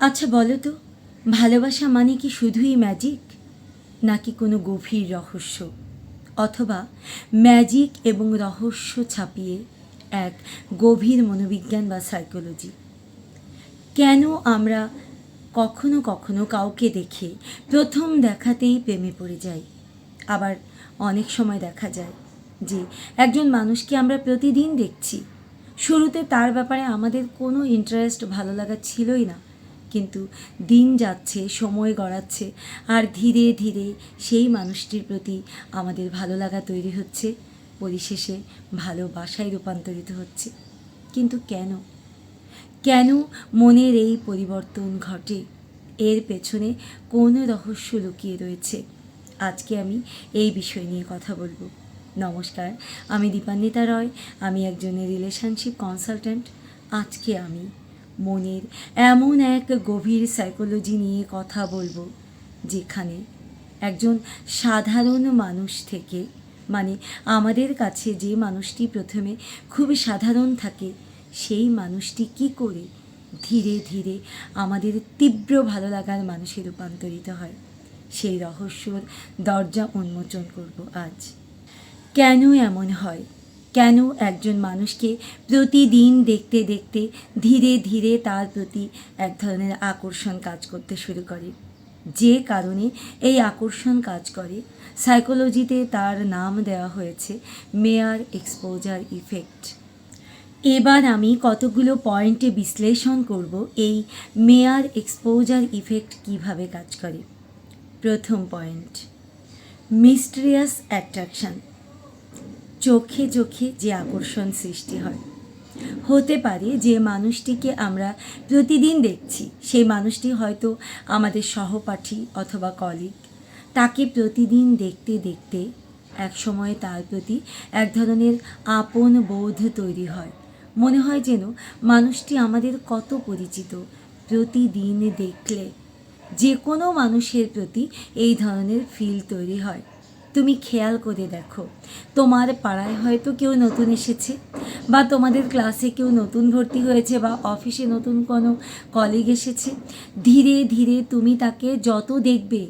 আচ্ছা বলো তো, ভালোবাসা মানে কি শুধুই ম্যাজিক নাকি কোনো গভীর রহস্য? অথবা ম্যাজিক এবং রহস্য ছাপিয়ে এক গভীর মনোবিজ্ঞান বা সাইকোলজি কেন আমরা কখনো কখনো কাউকে দেখে প্রথম দেখাতেই প্রেমে পড়ে যাই? আবার অনেক সময় দেখা যায় যে একজন মানুষকে আমরা প্রতিদিন দেখছি। শুরুতে তার ব্যাপারে আমাদের কোনো ইন্টারেস্ট ভালো লাগা ছিলই না। কিন্তু দিন যাচ্ছে, সময় গড়াচ্ছে, আর ধীরে ধীরে সেই মানুষটির প্রতি আমাদের ভালো লাগা তৈরি হচ্ছে, পরিশেষে ভালোবাসায় রূপান্তরিত হচ্ছে। কিন্তু কেন? কেন মনের এই পরিবর্তন ঘটে? এর পেছনে কোন রহস্য লুকিয়ে রয়েছে? আজকে আমি এই বিষয় নিয়ে কথা বলব। নমস্কার, আমি দীপান্বিতা রয়, আমি একজন রিলেশনশিপ কনসালট্যান্ট। আজকে আমি মনের এমন এক গভীর সাইকোলজি নিয়ে কথা বলব, যেখানে একজন সাধারণ মানুষ থেকে মানে আমাদের কাছে যে মানুষটি প্রথমে খুবই সাধারণ থাকে, সেই মানুষটি কি করে ধীরে ধীরে আমাদের তীব্র ভালো লাগার মানুষে রূপান্তরিত হয়, সেই রহস্যর দরজা উন্মোচন করব আজ। কেন এমন হয়? কেন একজন মানুষকে প্রতিদিন দেখতে দেখতে ধীরে ধীরে তার প্রতি এক ধরনের আকর্ষণ কাজ করতে শুরু করে? যে কারণে এই আকর্ষণ কাজ করে সাইকোলজিতে তার নাম দেওয়া হয়েছে মেয়ার এক্সপোজার ইফেক্ট এবার আমি কতগুলো পয়েন্টে বিশ্লেষণ করব এই মেয়ার এক্সপোজার ইফেক্ট কীভাবে কাজ করে? প্রথম পয়েন্ট মিস্ট্রিয়াস অ্যাট্রাকশন চোখে চোখে যে আকর্ষণ সৃষ্টি হয়। হতে পারে যে মানুষটিকে আমরা প্রতিদিন দেখছি, সেই মানুষটি হয়তো আমাদের সহপাঠী অথবা কলিগ তাকে প্রতিদিন দেখতে দেখতে এক সময় তার প্রতি এক ধরনের আপন বোধ তৈরি হয়। মনে হয় যেন মানুষটি আমাদের কত পরিচিত, প্রতিদিন দেখলে যে কোনো মানুষের প্রতি এই ধরনের ফিল তৈরি হয়। তুমি খেয়াল করে দেখো। তোমার পাড়ায় হয়তো কেউ নতুন এসেছে বা তোমাদের ক্লাসে কেউ নতুন ভর্তি হয়েছে বা অফিসে নতুন কোনো কলিগ এসেছে। ধীরে ধীরে তুমি তাকে যত দেখবে,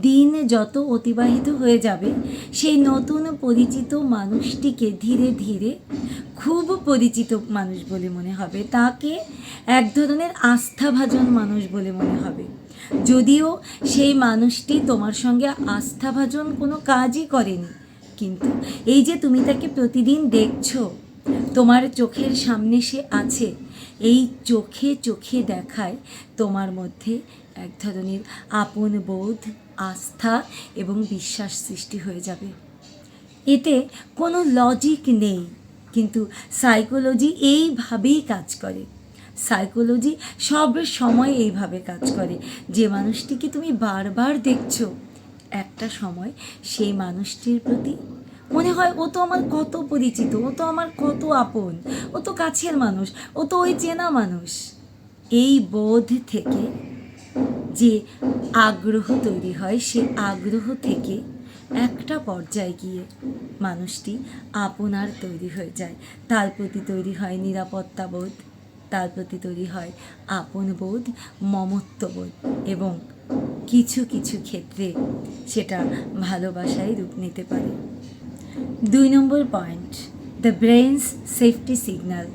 দিন যত অতিবাহিত হয়ে যাবে, সেই নতুন পরিচিত মানুষটিকে ধীরে ধীরে খুব পরিচিত মানুষ বলে মনে হবে। তাকে এক ধরনের আস্থাভাজন মানুষ বলে মনে হবে। যদিও সেই মানুষটি তোমার সঙ্গে আস্থাভাজন কোনো কাজই করেনি। কিন্তু এই যে তুমি তাকে প্রতিদিন দেখছ, তোমার চোখের সামনে সে আছে, এই চোখে চোখে দেখায় তোমার মধ্যে এক ধরনের আপন বোধ, আস্থা এবং বিশ্বাস সৃষ্টি হয়ে যাবে। এতে কোনো লজিক নেই, কিন্তু সাইকোলজি এইভাবেই কাজ করে। সাইকোলজি সব সময় এইভাবে কাজ করে। যে মানুষটিকে তুমি বারবার দেখছ, একটা সময় সেই মানুষটির প্রতি মনে হয় ও তো আমার কত পরিচিত, ও তো আমার কত আপন, ও তো কাছের মানুষ, ও তো ওই চেনা মানুষ। এই বোধ থেকে যে আগ্রহ তৈরি হয়, সে আগ্রহ থেকে একটা পর্যায়ে গিয়ে মানুষটি আপনার তৈরি হয়ে যায়। তার প্রতি তৈরি হয় নিরাপত্তা বোধ। তার প্রতি তৈরি হয় আপন বোধ, মমত্ববোধ এবং কিছু কিছু ক্ষেত্রে সেটা ভালোবাসায় রূপ নিতে পারে। দুই number point the brain's safety signal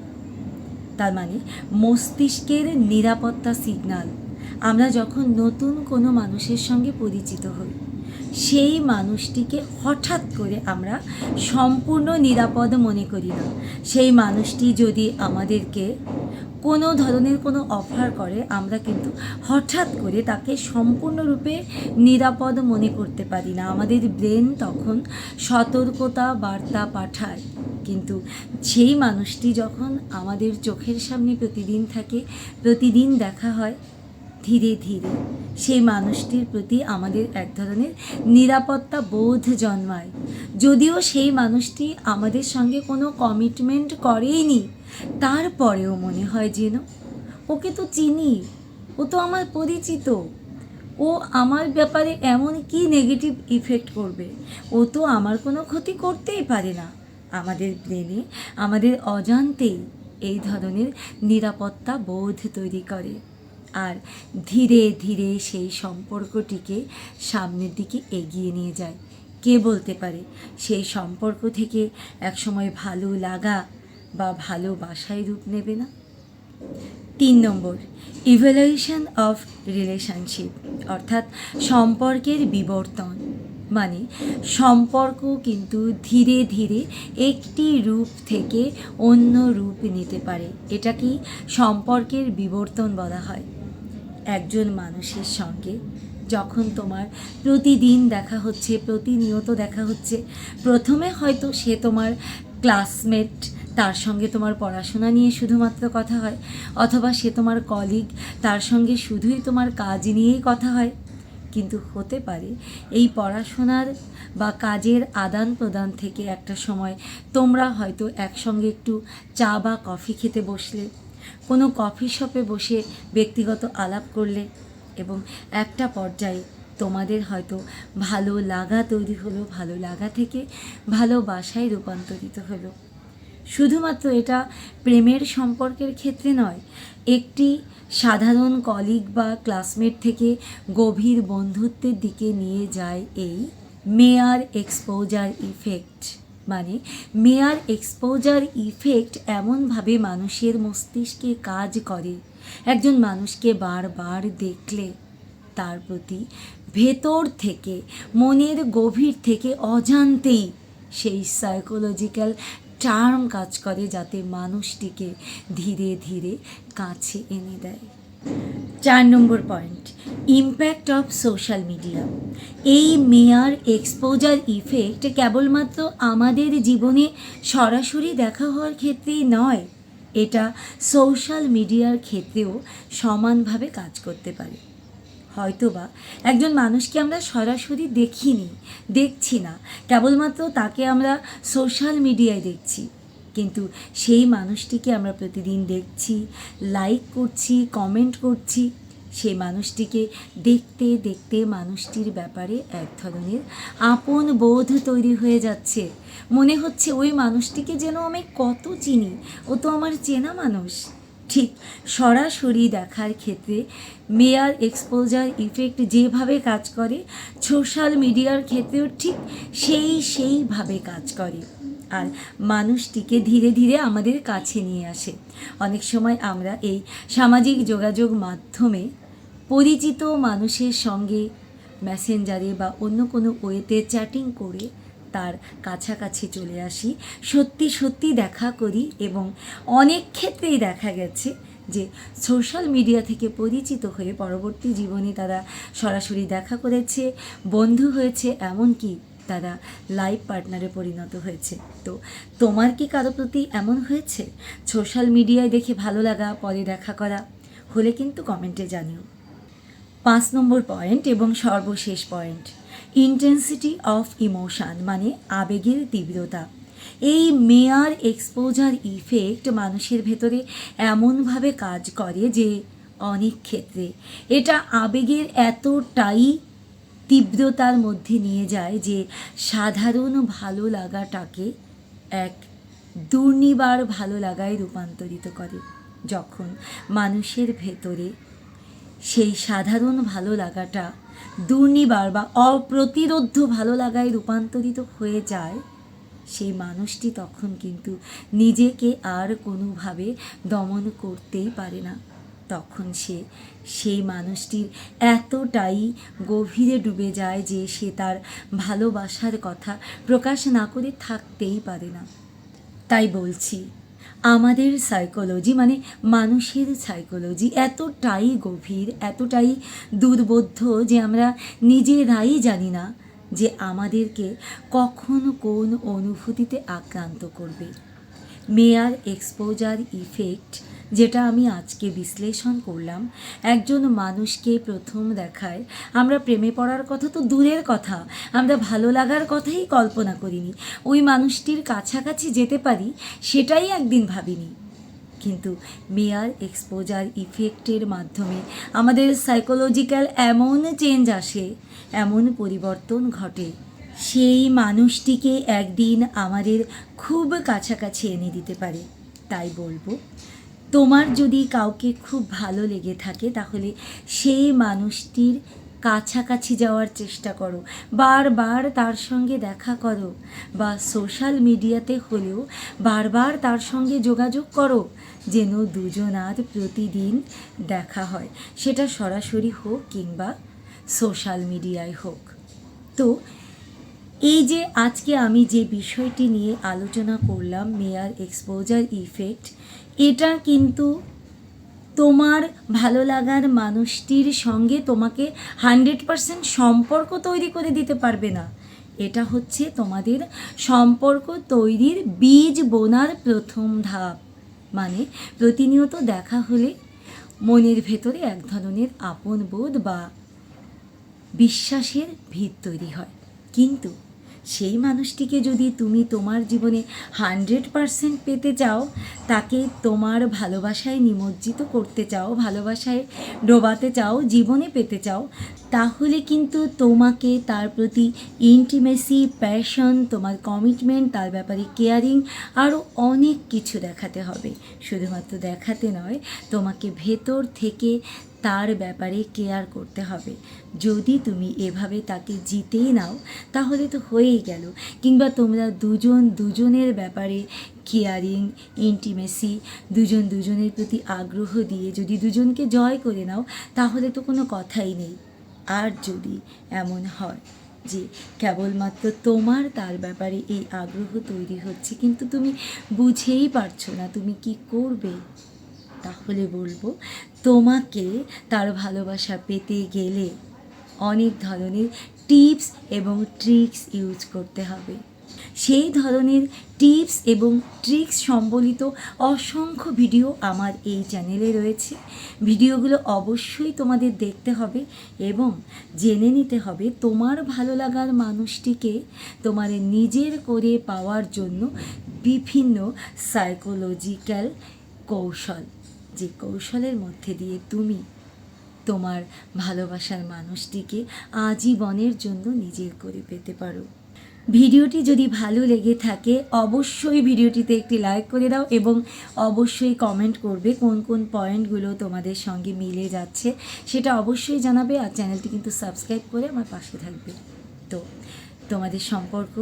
তার মানে মস্তিষ্কের নিরাপত্তা সিগন্যাল আমরা যখন নতুন কোনো মানুষের সঙ্গে পরিচিত হই সেই মানুষটিকে হঠাৎ করে আমরা সম্পূর্ণ নিরাপদ মনে করি না। সেই মানুষটি যদি আমাদেরকে কোনো ধরনের কোনো অফার করে, আমরা কিন্তু হঠাৎ করে তাকে সম্পূর্ণরূপে নিরাপদ মনে করতে পারি না। আমাদের ব্রেন তখন সতর্কতা বার্তা পাঠায়। কিন্তু সেই মানুষটি যখন আমাদের চোখের সামনে প্রতিদিন থাকে, প্রতিদিন দেখা হয় ধীরে ধীরে সেই মানুষটির প্রতি আমাদের এক ধরনের নিরাপত্তা বোধ জন্মায়। যদিও সেই মানুষটি আমাদের সঙ্গে কোনো কমিটমেন্ট করেইনি, তারপরেও মনে হয় যেন ওকে তো চিনি, ও তো আমার পরিচিত, ও আমার ব্যাপারে এমন কি নেগেটিভ ইফেক্ট করবে, ও তো আমার কোনো ক্ষতি করতেই পারে না। আমাদের ব্রেনে আমাদের অজান্তেই এই ধরনের নিরাপত্তা বোধ তৈরি করে। আর ধীরে ধীরে সেই সম্পর্কটিকে সামনের দিকে এগিয়ে নিয়ে যায়। কে বলতে পারে? সেই সম্পর্ক থেকে একসময় ভালো লাগা বা ভালোবাসায় রূপ নেবে না? তিন নম্বর ইভ্যালুয়েশন অফ রিলেশনশিপ অর্থাৎ সম্পর্কের বিবর্তন। মানে সম্পর্ক কিন্তু ধীরে ধীরে একটি রূপ থেকে অন্য রূপ নিতে পারে। এটাকেই সম্পর্কের বিবর্তন বলা হয়। একজন মানুষের সঙ্গে। যখন তোমার প্রতিদিন দেখা হচ্ছে, প্রতিনিয়ত দেখা হচ্ছে, প্রথমে হয়তো সে তোমার ক্লাসমেট তার সঙ্গে তোমার পড়াশোনা নিয়ে শুধুমাত্র কথা হয়, অথবা সে তোমার কলিগ তার সঙ্গে শুধুই তোমার কাজ নিয়েই কথা হয়। কিন্তু হতে পারে এই পড়াশোনার বা কাজের আদান প্রদান থেকে একটা সময় তোমরা হয়তো একসঙ্গে একটু চা বা কফি খেতে বসলে কোনো কফি শপে বসে ব্যক্তিগত আলাপ করলে এবং একটা পর্যায়ে তোমাদের হয়তো ভালো লাগা তৈরি হলো, ভালো লাগা থেকে ভালোবাসায় রূপান্তরিত হলো। শুধুমাত্র এটা প্রেমের সম্পর্কের ক্ষেত্রে নয়, একটি সাধারণ কলিগ বা ক্লাসমেট থেকে গভীর বন্ধুত্বের দিকে নিয়ে যায় এই মেয়ার এক্সপোজার ইফেক্ট মানে মেয়ার এক্সপোজার ইফেক্ট এমনভাবে মানুষের মস্তিষ্কে কাজ করে। একজন মানুষকে বারবার দেখলে তার প্রতি ভেতর থেকে, মনের গভীর থেকে অজান্তেই সেই সাইকোলজিক্যাল টার্ম কাজ করে যাতে মানুষটিকে ধীরে ধীরে কাছে এনে দেয়। চার number point impact of social media এই মেয়ার এক্সপোজার ইফেক্ট কেবলমাত্র আমাদের জীবনে সরাসরি দেখা হওয়ার ক্ষেত্রেই নয়, এটা সোশ্যাল মিডিয়ার ক্ষেত্রেও সমানভাবে কাজ করতে পারে। হয়তোবা একজন মানুষকে আমরা সরাসরি দেখিনি, দেখছি না, কেবলমাত্র তাকে আমরা সোশ্যাল মিডিয়ায় দেখছি। কিন্তু সেই মানুষটিকে আমরা প্রতিদিন দেখছি লাইক করছি কমেন্ট করছি সেই মানুষটিকে দেখতে দেখতে মানুষটির ব্যাপারে এক ধরনের আপন বোধ তৈরি হয়ে যাচ্ছে। মনে হচ্ছে ওই মানুষটিকে যেন আমি কত চিনি, ও তো আমার চেনা মানুষ। ঠিক সরাসরি দেখার ক্ষেত্রে মেয়ার এক্সপোজার ইফেক্ট যেভাবে কাজ করে, সোশ্যাল মিডিয়ার ক্ষেত্রেও ঠিক সেই সেইভাবে কাজ করে। আর মানুষটিকে ধীরে ধীরে আমাদের কাছে নিয়ে আসে। অনেক সময় আমরা এই সামাজিক যোগাযোগ মাধ্যমে পরিচিত মানুষের সঙ্গে মেসেঞ্জারে বা অন্য কোনো ওয়েতে চ্যাটিং করে তার কাছাকাছি চলে আসি। সত্যি সত্যি দেখা করি এবং অনেক ক্ষেত্রেই দেখা গেছে যে সোশ্যাল মিডিয়া থেকে পরিচিত হয়ে পরবর্তী জীবনে তারা সরাসরি দেখা করেছে, বন্ধু হয়েছে, এমনকি তারা লাইফ পার্টনারে পরিণত হয়েছে। তো তোমার কি কারও প্রতি এমন হয়েছে? সোশ্যাল মিডিয়ায় দেখে ভালো লাগা, পরে দেখা করা? হলে কিন্তু কমেন্টে জানিও। পাঁচ নম্বর পয়েন্ট এবং সর্বশেষ পয়েন্ট। ইন্টেন্সিটি অফ ইমোশান মানে আবেগের তীব্রতা। এই মেয়ার এক্সপোজার ইফেক্ট মানুষের ভেতরে এমনভাবে কাজ করে যে অনেক ক্ষেত্রে। এটা আবেগের এতটাই তীব্রতার মধ্যে নিয়ে যায় যে সাধারণ ভালো লাগাটাকে এক দুর্নিবার ভালো লাগায় রূপান্তরিত করে। যখন মানুষের ভেতরে সেই সাধারণ ভালো লাগাটা দুর্নিবার বা অপ্রতিরোধ্য ভালো লাগায় রূপান্তরিত হয়ে যায়, সেই মানুষটি তখন কিন্তু নিজেকে আর কোনোভাবে দমন করতেই পারে না। তখন সে, সেই মানুষটির এতটাই গভীরে ডুবে যায় যে সে তার ভালোবাসার কথা প্রকাশ না করে থাকতেই পারে না। তাই বলছি আমাদের সাইকোলজি মানে মানুষের সাইকোলজি এতটাই গভীর, এতটাই দুর্বোধ্য যে আমরা নিজেরাই জানি না যে আমাদেরকে কখন কোন অনুভূতিতে আক্রান্ত করবে। মেয়ার এক্সপোজার ইফেক্ট যেটা আমি আজকে বিশ্লেষণ করলাম, একজন মানুষকে প্রথম দেখায়, আমরা প্রেমে পড়ার কথা তো দূরের কথা, আমরা ভালো লাগার কথাই কল্পনা করিনি, ওই মানুষটির কাছাকাছি যেতে পারি, সেটাই একদিন ভাবিনি। কিন্তু মেয়ার এক্সপোজার ইফেক্টের মাধ্যমে আমাদের সাইকোলজিক্যাল এমন চেঞ্জ আসে, এমন পরিবর্তন ঘটে, সেই মানুষটিকে একদিন আমাদের খুব কাছাকাছি এনে দিতে পারে, তাই বলব তোমার যদি কাউকে খুব ভালো লেগে থাকে, তাহলে সেই মানুষটির কাছাকাছি যাওয়ার চেষ্টা করো। বারবার তার সঙ্গে দেখা করো বা সোশ্যাল মিডিয়াতে হলেও বারবার তার সঙ্গে যোগাযোগ করো, যেন দুজনার প্রতিদিন দেখা হয়। সেটা সরাসরি হোক কিংবা সোশ্যাল মিডিয়ায় হোক। তো এই যে আজকে আমি যে বিষয়টি নিয়ে আলোচনা করলাম মেয়ার এক্সপোজার ইফেক্ট, এটা কিন্তু তোমার ভালো লাগার মানুষটির সঙ্গে তোমাকে হান্ড্রেড পারসেন্ট সম্পর্ক তৈরি করে দিতে পারবে না। এটা হচ্ছে তোমাদের সম্পর্ক তৈরির বীজ বোনার প্রথম ধাপ। মানে প্রতিনিয়ত দেখা হলে মনের ভেতরে এক ধরনের আপন বোধ বা বিশ্বাসের ভিত তৈরি হয়। কিন্তু সেই মানুষটিকে যদি তুমি তোমার জীবনে হান্ড্রেড পারসেন্ট পেতে চাও, তাকে তোমার ভালোবাসায় নিমজ্জিত করতে চাও, ভালোবাসায় ডোবাতে চাও, জীবনে পেতে চাও তাহলে কিন্তু তোমাকে তার প্রতি ইন্টিমেসি প্যাশন তোমার কমিটমেন্ট তার ব্যাপারে কেয়ারিং আরও অনেক কিছু দেখাতে হবে। শুধুমাত্র দেখাতে নয়, তোমাকে ভেতর থেকে তার ব্যাপারে কেয়ার করতে হবে। যদি তুমি এভাবে তাকে জিতেই নাও, তাহলে তো হয়েই গেল। কিংবা তোমরা দুজন দুজনের ব্যাপারে কেয়ারিং ইন্টিমেসি দুজন দুজনের প্রতি আগ্রহ দিয়ে যদি দুজনকে জয় করে নাও, তাহলে তো কোনো কথাই নেই। আর যদি এমন হয় যে কেবলমাত্র তোমার তার ব্যাপারে এই আগ্রহ তৈরি হচ্ছে, কিন্তু তুমি বুঝেই পারছ না তুমি কি করবে, তাহলে বলব তোমাকে তার ভালোবাসা পেতে গেলে অনেক ধরনের টিপস এবং ট্রিক্স ইউজ করতে হবে। সেই ধরনের টিপস এবং ট্রিক্স সম্বলিত অসংখ্য ভিডিও আমার এই চ্যানেলে রয়েছে। ভিডিওগুলো অবশ্যই তোমাদের দেখতে হবে এবং জেনে নিতে হবে তোমার ভালো লাগার মানুষটিকে তোমার নিজের করে পাওয়ার জন্য বিভিন্ন সাইকোলজিক্যাল কৌশল। যে কৌশলের মধ্যে দিয়ে তুমি তোমার ভালোবাসার মানুষটিকে আজীবনের জন্য নিজের করে পেতে পারো। ভিডিওটি যদি ভালো লেগে থাকে, অবশ্যই ভিডিওটিতে একটি লাইক করে দাও এবং অবশ্যই কমেন্ট করবে কোন কোন পয়েন্টগুলো তোমাদের সঙ্গে মিলে যাচ্ছে। সেটা অবশ্যই জানাবে আর চ্যানেলটি কিন্তু সাবস্ক্রাইব করে আমার পাশে থাকবে। তো তোমাদের সম্পর্ক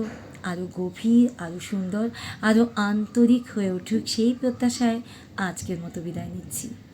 আরও গভীর আরও সুন্দর আরও আন্তরিক হয়ে উঠুক সেই প্রত্যাশায় আজকের মতো বিদায় নিচ্ছি।